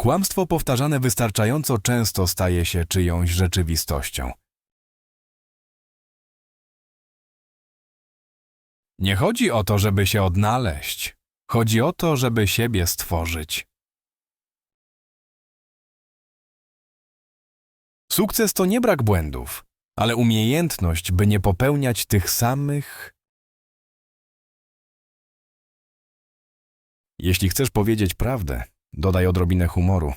Kłamstwo powtarzane wystarczająco często staje się czyjąś rzeczywistością. Nie chodzi o to, żeby się odnaleźć. Chodzi o to, żeby siebie stworzyć. Sukces to nie brak błędów, ale umiejętność, by nie popełniać tych samych. Jeśli chcesz powiedzieć prawdę, dodaj odrobinę humoru.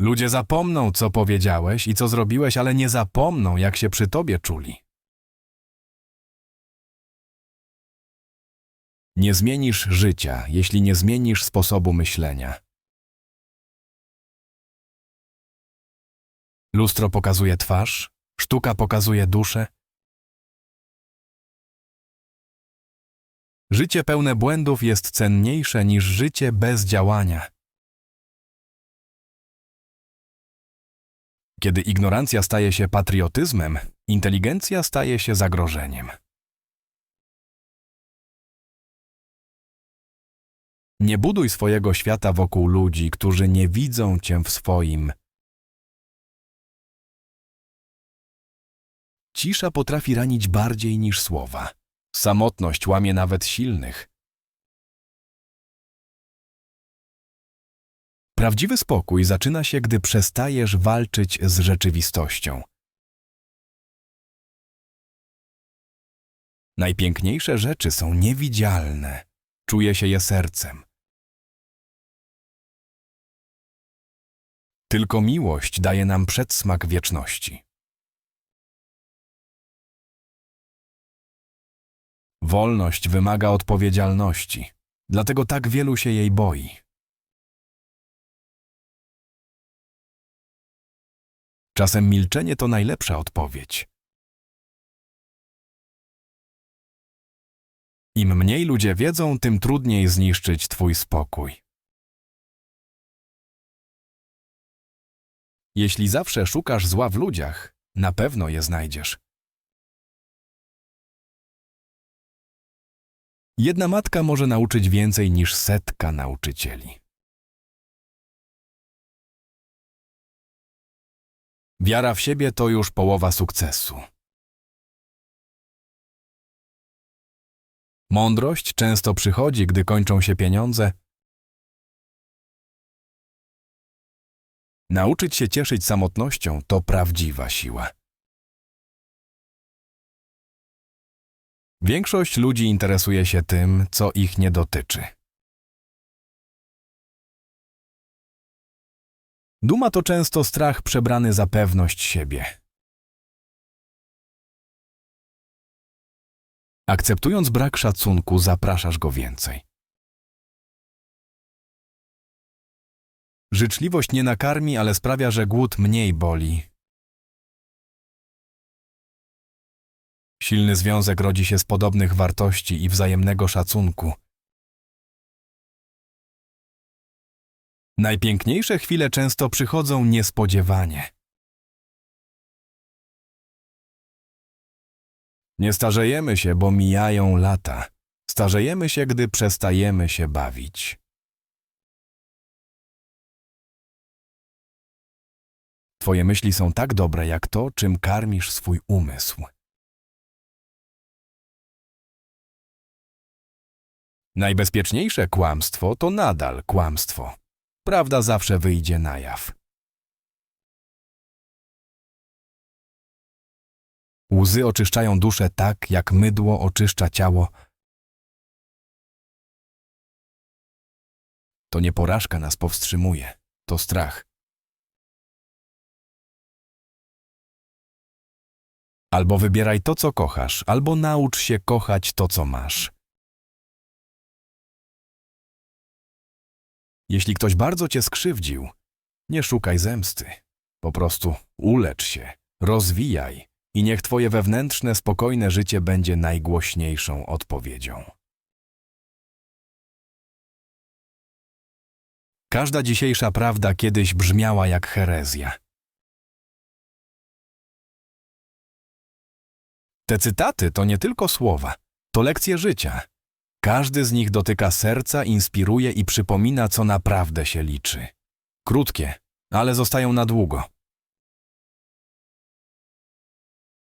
Ludzie zapomną, co powiedziałeś i co zrobiłeś, ale nie zapomną, jak się przy tobie czuli. Nie zmienisz życia, jeśli nie zmienisz sposobu myślenia. Lustro pokazuje twarz, sztuka pokazuje duszę. Życie pełne błędów jest cenniejsze niż życie bez działania. Kiedy ignorancja staje się patriotyzmem, inteligencja staje się zagrożeniem. Nie buduj swojego świata wokół ludzi, którzy nie widzą cię w swoim. Cisza potrafi ranić bardziej niż słowa. Samotność łamie nawet silnych. Prawdziwy spokój zaczyna się, gdy przestajesz walczyć z rzeczywistością. Najpiękniejsze rzeczy są niewidzialne. Czuje się je sercem. Tylko miłość daje nam przedsmak wieczności. Wolność wymaga odpowiedzialności, dlatego tak wielu się jej boi. Czasem milczenie to najlepsza odpowiedź. Im mniej ludzie wiedzą, tym trudniej zniszczyć Twój spokój. Jeśli zawsze szukasz zła w ludziach, na pewno je znajdziesz. Jedna matka może nauczyć więcej niż setka nauczycieli. Wiara w siebie to już połowa sukcesu. Mądrość często przychodzi, gdy kończą się pieniądze. Nauczyć się cieszyć samotnością to prawdziwa siła. Większość ludzi interesuje się tym, co ich nie dotyczy. Duma to często strach przebrany za pewność siebie. Akceptując brak szacunku, zapraszasz go więcej. Życzliwość nie nakarmi, ale sprawia, że głód mniej boli. Silny związek rodzi się z podobnych wartości i wzajemnego szacunku. Najpiękniejsze chwile często przychodzą niespodziewanie. Nie starzejemy się, bo mijają lata. Starzejemy się, gdy przestajemy się bawić. Twoje myśli są tak dobre jak to, czym karmisz swój umysł. Najbezpieczniejsze kłamstwo to nadal kłamstwo. Prawda zawsze wyjdzie na jaw. Łzy oczyszczają duszę tak, jak mydło oczyszcza ciało. To nie porażka nas powstrzymuje, to strach. Albo wybieraj to, co kochasz, albo naucz się kochać to, co masz. Jeśli ktoś bardzo cię skrzywdził, nie szukaj zemsty. Po prostu ulecz się, rozwijaj i niech twoje wewnętrzne, spokojne życie będzie najgłośniejszą odpowiedzią. Każda dzisiejsza prawda kiedyś brzmiała jak herezja. Te cytaty to nie tylko słowa, to lekcje życia. Każdy z nich dotyka serca, inspiruje i przypomina, co naprawdę się liczy. Krótkie, ale zostają na długo.